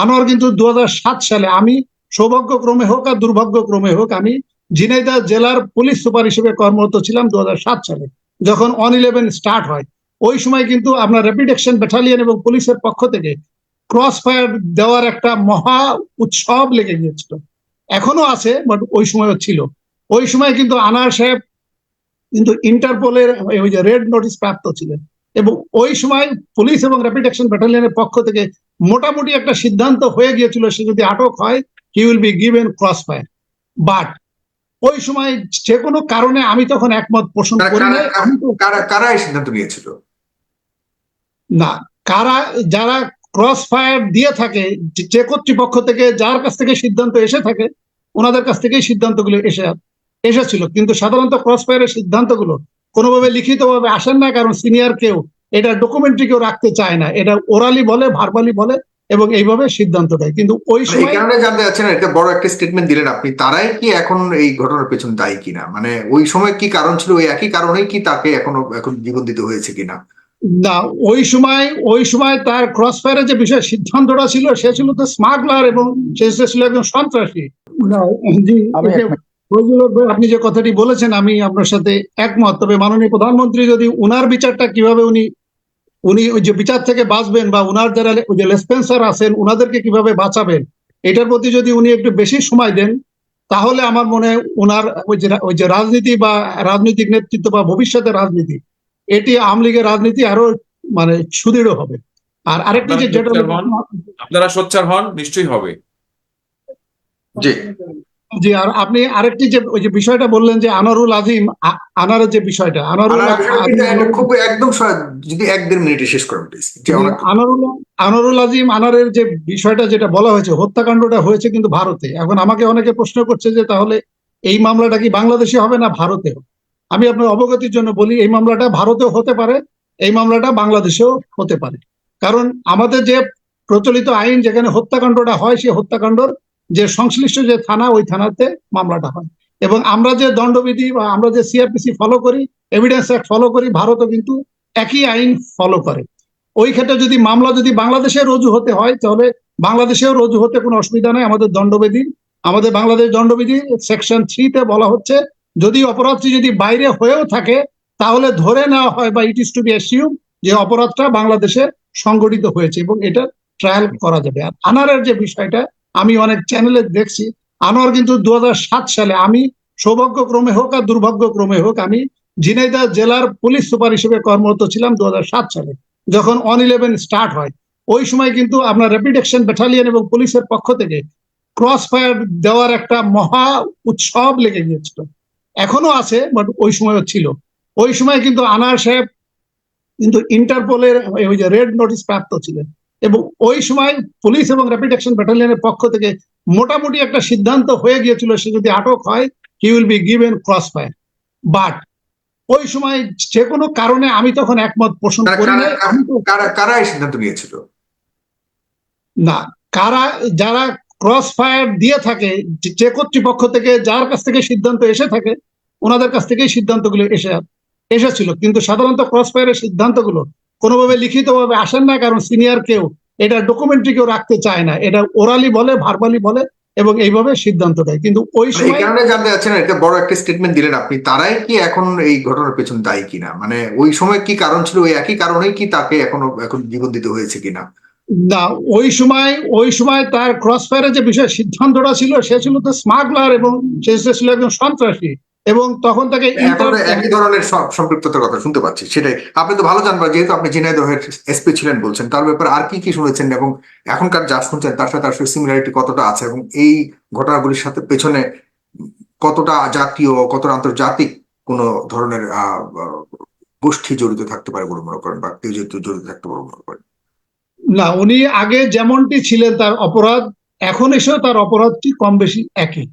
আনোয়ার কিন্তু দু হাজার সাত সালে আমি সৌভাগ্যক্রমে হোক আর দুর্ভাগ্যক্রমে হোক আমি ঝিনাইদহ জেলার পুলিশ সুপার হিসেবে কর্মরত ছিলাম দু সালে, যখন অন ইলেভেন স্টার্ট হয়। ওই সময় কিন্তু আপনার র্যাপিড অ্যাকশন ব্যাটালিয়ন এবং পুলিশের পক্ষ থেকে ক্রস ফায়ার দেওয়ার একটা মহা উৎসব লেগে গিয়েছিল। এখনও আছে বাট ওই সময়ও ছিল। ওই সময় কিন্তু আনার সাহেব কিন্তু ইন্টারপোলের ওই যে রেড নোটিশ প্রাপ্ত ছিলেন। এবং ওই সময় পুলিশ এবং র্যাপিড অ্যাকশন ব্যাটালিয়নের পক্ষ থেকে মোটামুটি একটা সিদ্ধান্ত হয়ে গিয়েছিল সে যদি আটক হয় he will be given cross fire but ওই সময় যে কোনো কারণে আমি তখন একমত পোষণ করি কারা- এই সিদ্ধান্ত নিয়েছিল? না কারা যারা ক্রস ফায়ার দিয়ে থাকে যে যে কর্তৃপক্ষ থেকে যার কাছ থেকে সিদ্ধান্ত এসে থাকে ওনাদের কাছ থেকেই সিদ্ধান্তগুলো এসে এসেছিল। কিন্তু সাধারণত ক্রস ফায়ারের সিদ্ধান্তগুলো কোনোভাবে লিখিতভাবে আসেন না কারণ সিনিয়র কেউ এটা ডকুমেন্টারি কেউ রাখতে চায় না। এটা ওরালি বলে ভার্বালি বলে এবং এইভাবে সিদ্ধান্ত দেয়। কিন্তু ওই মানে এই সময় কারণে জানতে চাচ্ছেন এটা বড় একটা স্টেটমেন্ট দিলেন আপনি তারাই কি এখন এই ঘটনার পেছনে দায়ী কিনা? মানে ওই সময় কি কারণ ছিল ওই একই কারণেই কি তাকে এখনও এখন জীবন দিতে হয়েছে কিনা? না ওই সময় ওই সময় তার ক্রস ফায়ারের যে বিষয় সিদ্ধান্তটা ছিল সে ছিল তো স্মাগলার এবং সে ছিল একজন সন্ত্রাসী। না, জি, আপনি যে কথাটি বলেছেন আমি আপনার সাথে একমত। তবে মাননীয় প্রধানমন্ত্রী যদি উনার বিচারটা কীভাবে উনি উনি ওই যে বিচার থেকে বাঁচবেন বা উনার যারা ওই যে লেসপেন্সার আছেন উনাদেরকে কীভাবে বাঁচাবেন এটার প্রতি যদি উনি একটু বেশি সময় দেন তাহলে আমার মনে হয় উনার ওই যে ওই যে রাজনীতি বা রাজনৈতিক নেতৃত্ব বা ভবিষ্যতের রাজনীতি এটি আওয়ামী লীগের রাজনীতি আরও মানে সুদৃঢ় হবে। আর আরেকটি যে যেটা আপনারা সোচ্চার হন। আপনারা সোচ্চার হন নিশ্চয়ই হবে। জি। জি আর আপনি আরেকটি যে ওই যে বিষয়টা বললেন যে আনারুল আজিম আনারের যে বিষয়টা আনারুল খুব একদম যদি এক দেড় মিনিটে শেষ করেন প্লিজ আনারুল আনারুল আজিম আনারের যে বিষয়টা যেটা বলা হয়েছে হত্যাকাণ্ডটা হয়েছে কিন্তু ভারতে। এখন আমাকে অনেকে প্রশ্ন করছে যে তাহলে এই মামলাটা কি বাংলাদেশে হবে না ভারতে হবে আমি আপনার অবগতির জন্য বলি এই মামলাটা ভারতেও হতে পারে এই মামলাটা বাংলাদেশেও হতে পারে। কারণ আমাদের যে প্রচলিত আইন যেখানে হত্যাকাণ্ডটা হয় সেই হত্যাকাণ্ডর যে সংশ্লিষ্ট যে থানা, ওই থানাতে মামলাটা হয়। এবং আমরা যে দণ্ডবিধি বা আমরা যে সিআরপিসি ফলো করি এভিডেন্স অ্যাক্ট ফলো করি, ভারতও কিন্তু একই আইন ফলো করে। ওই ক্ষেত্রে যদি মামলা যদি বাংলাদেশে রজু হতে হয়, তাহলে বাংলাদেশেও রজু হতে কোনো অসুবিধা নেই। আমাদের দণ্ডবিধি, আমাদের বাংলাদেশ দণ্ডবিধি সেকশন থ্রিতে বলা হচ্ছে, যদি অপরাধটি যদি বাইরে হয়েও থাকে, তাহলে ধরে নেওয়া হয় বা it is to be assume যে অপরাধটা বাংলাদেশে সংগঠিত হয়েছে এবং এটা ট্রায়াল করা যাবে। আর আনারের যে বিষয়টা আমি অনেক চ্যানেলে দেখছি। আনোয়ার কিন্তু দু হাজার সাত সালে আমি সৌভাগ্যক্রমে হোক আর দুর্ভাগ্যক্রমে হোক আমি ঝিনাইদহ জেলার পুলিশ সুপার হিসেবে কর্মরত ছিলাম দু হাজার সাত সালে, যখন অন ইলেভেন স্টার্ট হয়। ওই সময় কিন্তু আপনার র্যাপিড অ্যাকশন ব্যাটালিয়ন এবং পুলিশের পক্ষ থেকে ক্রস ফায়ার দেওয়ার একটা মহা উৎসব লেগে গিয়েছিল। এখনও আছে বাট ওই সময়ও ছিল। ওই সময় কিন্তু আনার সাহেব কিন্তু ইন্টারপোলের ওই যে রেড নোটিশ প্রাপ্ত ছিলেন। এবং ওই সময় পুলিশ এবং র্যাপিড অ্যাকশন ব্যাটালিয়নের পক্ষ থেকে মোটামুটি একটা সিদ্ধান্ত হয়ে গিয়েছিল সে যদি আটক হয় he will be given cross fire but ওই সময় যে কোনো কারণে আমি তখন একমত পোষণ করি কারা- এই সিদ্ধান্ত নিয়েছিল? না কারা যারা ক্রস ফায়ার দিয়ে থাকে যে- যে কর্তৃপক্ষ থেকে যার কাছ থেকে সিদ্ধান্ত এসে থাকে ওনাদের কাছ থেকেই সিদ্ধান্তগুলো এসে এসেছিল। কিন্তু সাধারণত ক্রস ফায়ারের সিদ্ধান্তগুলো কোনোভাবে লিখিতভাবে আসেন না কারণ সিনিয়র কেউ এটা ডকুমেন্টারি কেউ রাখতে চায় না। এটা ওরালি বলে ভার্বালি বলে এবং এইভাবে সিদ্ধান্ত দেয় কিন্তু ওই সময় কারণে জানতে চাচ্ছেন এটা বড় একটা স্টেটমেন্ট দিলেন আপনি তারাই কি এখন এই ঘটনার পেছনে দায়ী কিনা? মানে ওই সময় কি কারণ ছিল ওই একই কারণেই কি তাকে এখনও এখন জীবন দিতে হয়েছে কিনা? না ওই সময় ওই সময় তার ক্রস ফায়ারের যে বিষয় সিদ্ধান্তটা ছিল সে ছিল তো স্মাগলার এবং সে ছিল একজন সন্ত্রাসী। এবং তখন তাকে একই ধরনের সম- সম্পৃক্ততার কথা শুনতে পাচ্ছি সেটাই। আপনি তো ভালো জানবেন যেহেতু আপনি ঝিনাইদহের এসপি ছিলেন বলছেন তার ব্যাপারে আর কি কি শুনেছেন এবং এখনকার যা শুনছেন তার সাথে আসলে সিমিলারিটি কতটা আছে এবং এই ঘটনাগুলির সাথে পেছনে কতটা জাতীয় কতটা আন্তর্জাতিক কোন ধরনের গোষ্ঠী জড়িত থাকতে পারে বলে মনে করেন বা কেউ যেহেতু জড়িত থাকতে পারে মনে করেন? না উনি আগে যেমনটি ছিলেন তার অপরাধ এখন এসেও তার অপরাধটি কম বেশি একই।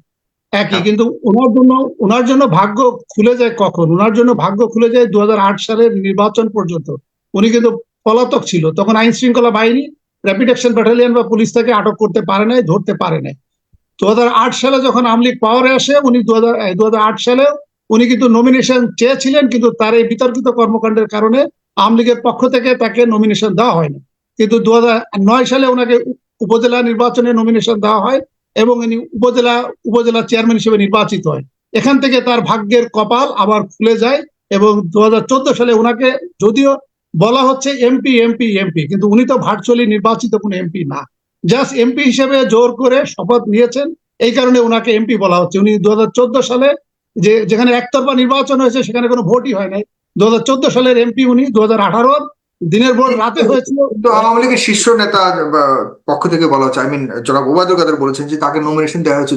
একই হ্যাঁ। কিন্তু ওনার জন্য ওনার জন্য ভাগ্য খুলে যায় কখন? ওনার জন্য ভাগ্য খুলে যায় দু হাজার আট সালের নির্বাচন পর্যন্ত। উনি কিন্তু পলাতক ছিল। তখন আইন শৃঙ্খলা বাহিনী র্যাপিড অ্যাকশন ব্যাটালিয়ন বা পুলিশ তাকে আটক করতে পারে নাই ধরতে পারে নাই। দু সালে যখন আওয়ামী লীগ পাওয়ারে আসে উনি দুহাজার আট সালে উনি কিন্তু নমিনেশন চেয়েছিলেন কিন্তু তার এই বিতর্কিত কর্মকাণ্ডের কারণে আওয়ামী লীগের পক্ষ থেকে তাকে নমিনেশন দেওয়া হয়নি। কিন্তু দু হাজার নয় সালে ওনাকে উপজেলা নির্বাচনে নমিনেশন দেওয়া হয়। এবং ইনি উপজেলা উপজেলা চেয়ারম্যান হিসেবে নির্বাচিত হয়। এখান থেকে তার ভাগ্যের কপাল আবার খুলে যায় এবং দু হাজার চোদ্দ সালে ওনাকে যদিও বলা হচ্ছে এমপি এমপি এমপি কিন্তু উনি তো ভার্চুয়ালি নির্বাচিত কোনো এমপি না। জাস্ট এমপি হিসেবে জোর করে শপথ নিয়েছেন। এই কারণে ওনাকে এমপি বলা হচ্ছে। উনি দু হাজার চোদ্দ সালে যে, যেখানে একতরফা নির্বাচন হয়েছে, সেখানে কোনো ভোটই হয় নাই। দু হাজার চোদ্দ সালের এমপি উনি, দু হাজার আঠারো দিনের ভোট রাতে হয়েছিল। কিন্তু আওয়ামী লীগের শীর্ষ নেতা পক্ষ থেকে বলা হচ্ছে আই মিন জনাব ওবায়দুল কাদের বলেছেন যে তাকে নমিনেশন দেওয়া হয়েছে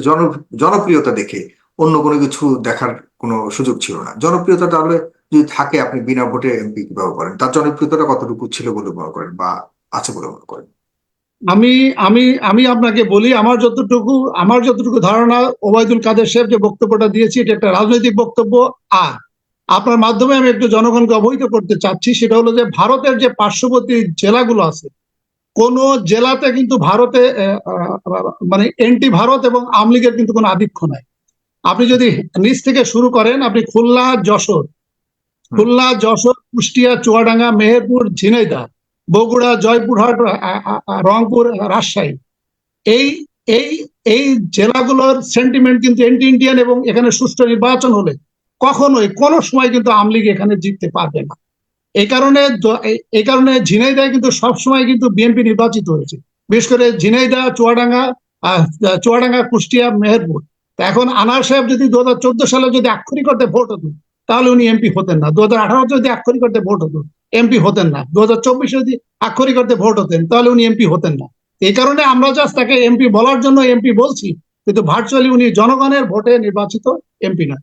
জনপ্রিয়তা দেখে। অন্য কোনো কিছু দেখার কোনো সুযোগ ছিল না। জনপ্রিয়তা তাহলে যদি থাকে আপনি বিনা ভোটে এমপি কীভাবে করেন। তার জনপ্রিয়তাটা কতটুকু ছিল বলে মনে করেন বা আছে বলে মনে করেন? আমি আমি আমি আপনাকে বলি আমার যতটুকু আমার যতটুকু ধারণা ওবায়দুল কাদের সাহেব যে বক্তব্যটা দিয়েছি এটা একটা রাজনৈতিক বক্তব্য। আর আপনার মাধ্যমে আমি একটু জনগণকে অবহিত করতে চাচ্ছি সেটা হলো যে ভারতের যে পার্শ্ববর্তী জেলাগুলো আছে কোন জেলাতে কিন্তু ভারতে মানে এন্টি ভারত এবং আমলিগের কিন্তু কোনো আধিক্য নাই। আপনি যদি নিচ থেকে শুরু করেন আপনি খুলনা যশোর খুলনা যশোর কুষ্টিয়া চুয়াডাঙ্গা মেহেরপুর ঝিনাইদহ বগুড়া জয়পুরহাট রংপুর রাজশাহী এই এই এই জেলাগুলোর সেন্টিমেন্ট কিন্তু এন্টি ইন্ডিয়ান এবং এখানে সুষ্ঠু নির্বাচন হলে কখনোই কোনো সময় কিন্তু আমলিগ এখানে জিততে পারবে না। এই কারণে এই- কারণে ঝিনাইদহ কিন্তু সবসময় কিন্তু বিএনপি নির্বাচিত হয়েছে। বিশেষ করে ঝিনাইদহ, চুয়াডাঙ্গা চুয়াডাঙ্গা, কুষ্টিয়া, মেহেরপুর। এখন আনার সাহেব যদি দু হাজার চোদ্দ সালে যদি আক্ষরিক করতে ভোট হতো, তাহলে উনি এমপি হতেন না। দু হাজার আঠারো যদি আক্ষরিক করতে ভোট হতো, এমপি হতেন না। দু যদি আক্ষরিক করতে ভোট হতেন, তাহলে উনি এমপি হতেন না। এই কারণে আমরা জাস্ট তাকে এমপি বলার জন্য এমপি বলছি, কিন্তু ভার্চুয়ালি উনি জনগণের ভোটে নির্বাচিত এমপি না